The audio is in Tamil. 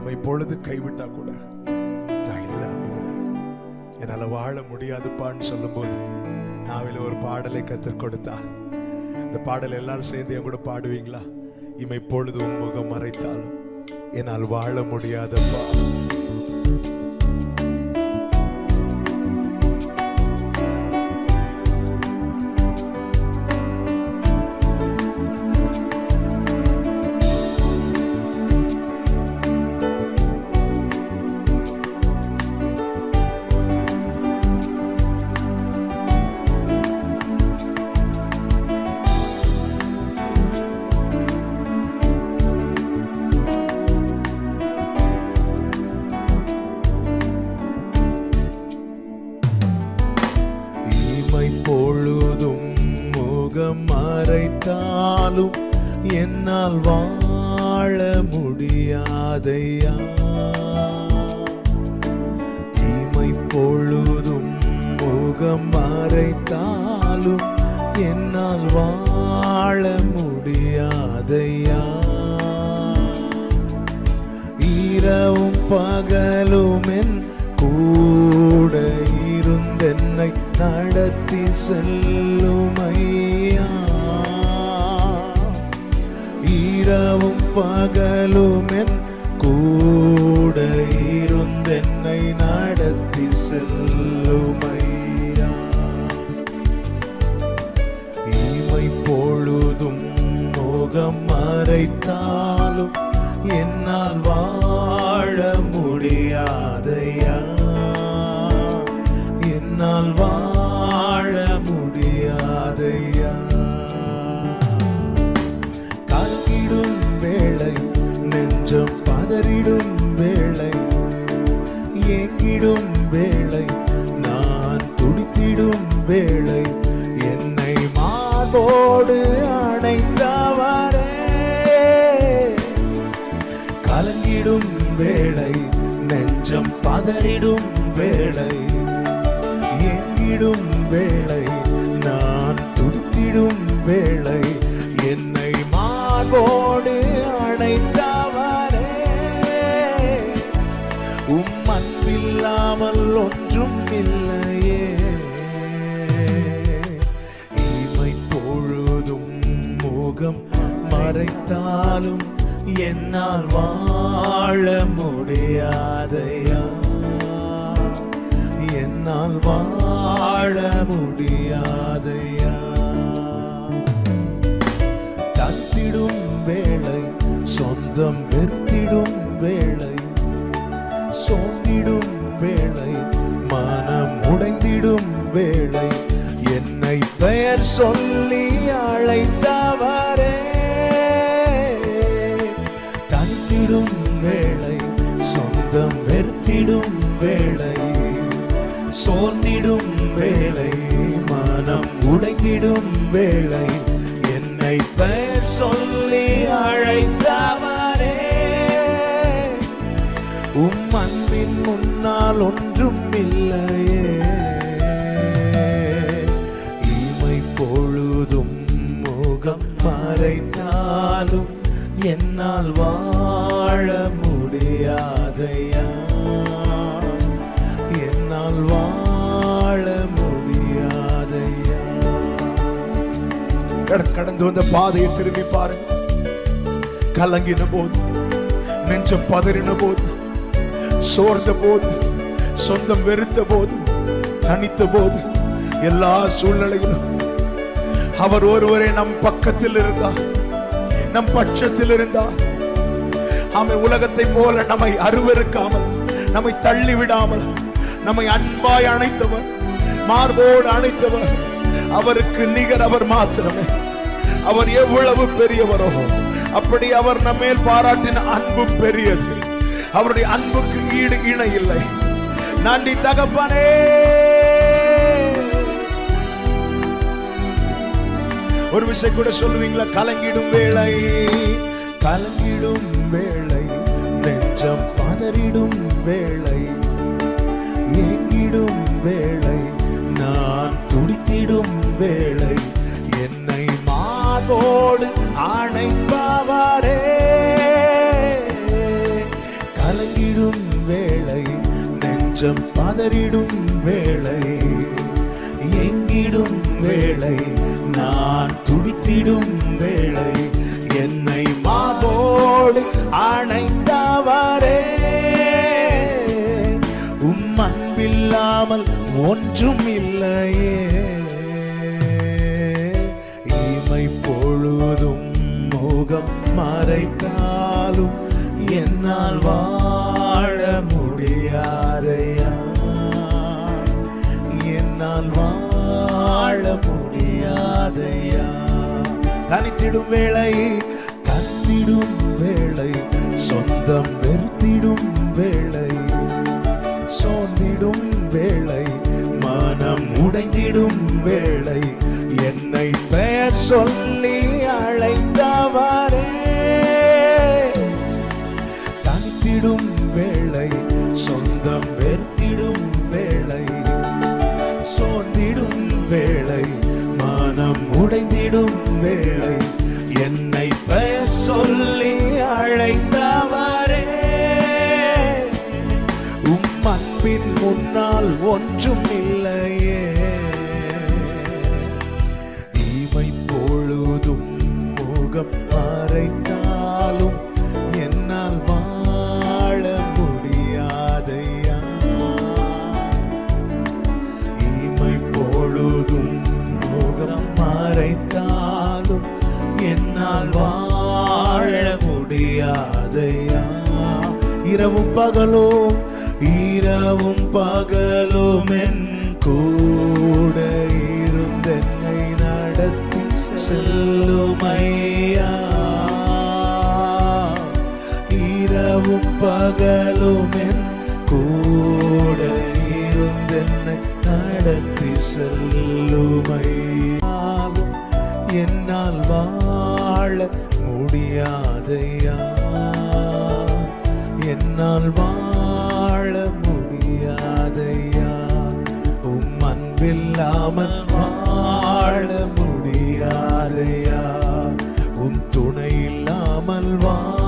இவன் பொழுது கைவிட்டா கூட நான் இல்ல என்னால் என்னால வாழ முடியாதுப்பான்னு சொல்லும்போது நாவில ஒரு பாடலை கற்றுக் கொடுத்தா. இந்த பாடல் எல்லாரும் சேர்ந்து என் கூட பாடுவீங்களா? இமை பொழுது உன் முகம் மறைத்தாலும் என்னால் வாழ முடியாதப்பா. என்னால் வாழ முடியாதையா இமை பொழுதும் முகம் மறைத்தாலும் என்னால் வாழ முடியாதையா இரவும் பகலும் என் கூட இருந்தென்னை நடத்தி செல்லும் பகலுமென் கூட இருந்தென்னை நடத்தி செல்லுமையா. இமை பொழுதும் முகம் மறைத்தாலும் என்னால் வாழ முடியாதையா மார்போடு அணைந்தவரே. கலங்கிடும் வேளை நெஞ்சம் பதறிடும் வேளை. எங்கிடும் வேளை நான் துடித்திடும் வேளை. என்னை மார்போடு அணைத்தவரே. உம் அன்பில்லாமல் ஒன்றும் இல்லை. மறைத்தாலும் என்னால் வாழ முடியாதையா. என்னால் வாழ முடியாதையா. தத்திடும் வேளை சொந்தம் வெறுத்திடும் வேளை சோந்திடும் வேளை மனம் உடைந்திடும் வேளை என்னை பெயர் சொல்லி அழைத்தார். உடைந்திடும் வேளை மனம் உடைந்திடும் வேளை. கடந்து வந்த பாதையை திரும்பி பாருங்க கலங்கின போது நெஞ்சம் பதறின போது சோர்ந்த போது சொந்தம் வெறுத்த போது தனித்த போது எல்லா சூழ்நிலையிலும் அவர் ஒருவரே நம் பக்கத்தில் இருந்தார். நம் பட்சத்தில் இருந்தார். அவன் உலகத்தை போல நம்மை அருவருக்காமல் நம்மை தள்ளி விடாமல் நம்மை அன்பாய் அணைத்தவர் மார்போடு அணைத்தவர். அவருக்கு நிகர் அவர் மாத்திரமே. அவர் எவ்வளவு பெரியவரோ. அப்படி அவர் நம்மேல் பாராட்டின அன்பு பெரியது. அவருடைய அன்புக்கு ஈடு இணை இல்லை. நன்றி தகப்பனே. ஒரு விஷயம் கூட சொல்லுவீங்களா? கலங்கிடும் வேளை கலங்கிடும் வேளை. வெளிச்சம் பதறிடும் வேளை எங்கிடும் வேளை நான் துடித்திடும் வேளை என்னை மாவோடு அணைந்தவரே. உம் அன்பில்லாமல் ஒன்றும் இல்லையே. இமை பொழுதும் முகம் மறைத்தாலும் என்னால் வா என்னால் வாழ முடியாதையா? தனித்திடும் வேளை தத்திடும் வேளை சொந்தம் வெறுத்திடும் வேளை சோர்ந்திடும் வேளை மனம் உடைந்திடும் வேளை என்னை பெயர் சொல்லி அழைத்தவரே. தனித்திடும் வேளை சொந்தம் உன்னால் ஒன்றும் இல்லையே. இவை பொழுதும் முகம் மறைத்தாலும் என்னால் வாழ முடியாதையா இமை பொழுதும் முகம் மறைத்தாலும் என்னால் வாழ முடியாதையா இரவும் பகலும் இரவும் பகலும் என் கூட இருந்தென்னை நடத்தி செல்லுமையா? இரவும் பகலும் என் கூட இருந்தென்னை நடத்தி செல்லுமையாலும் என்னால் வாழ முடியாதையா? என்னால் வாழ கமல் வா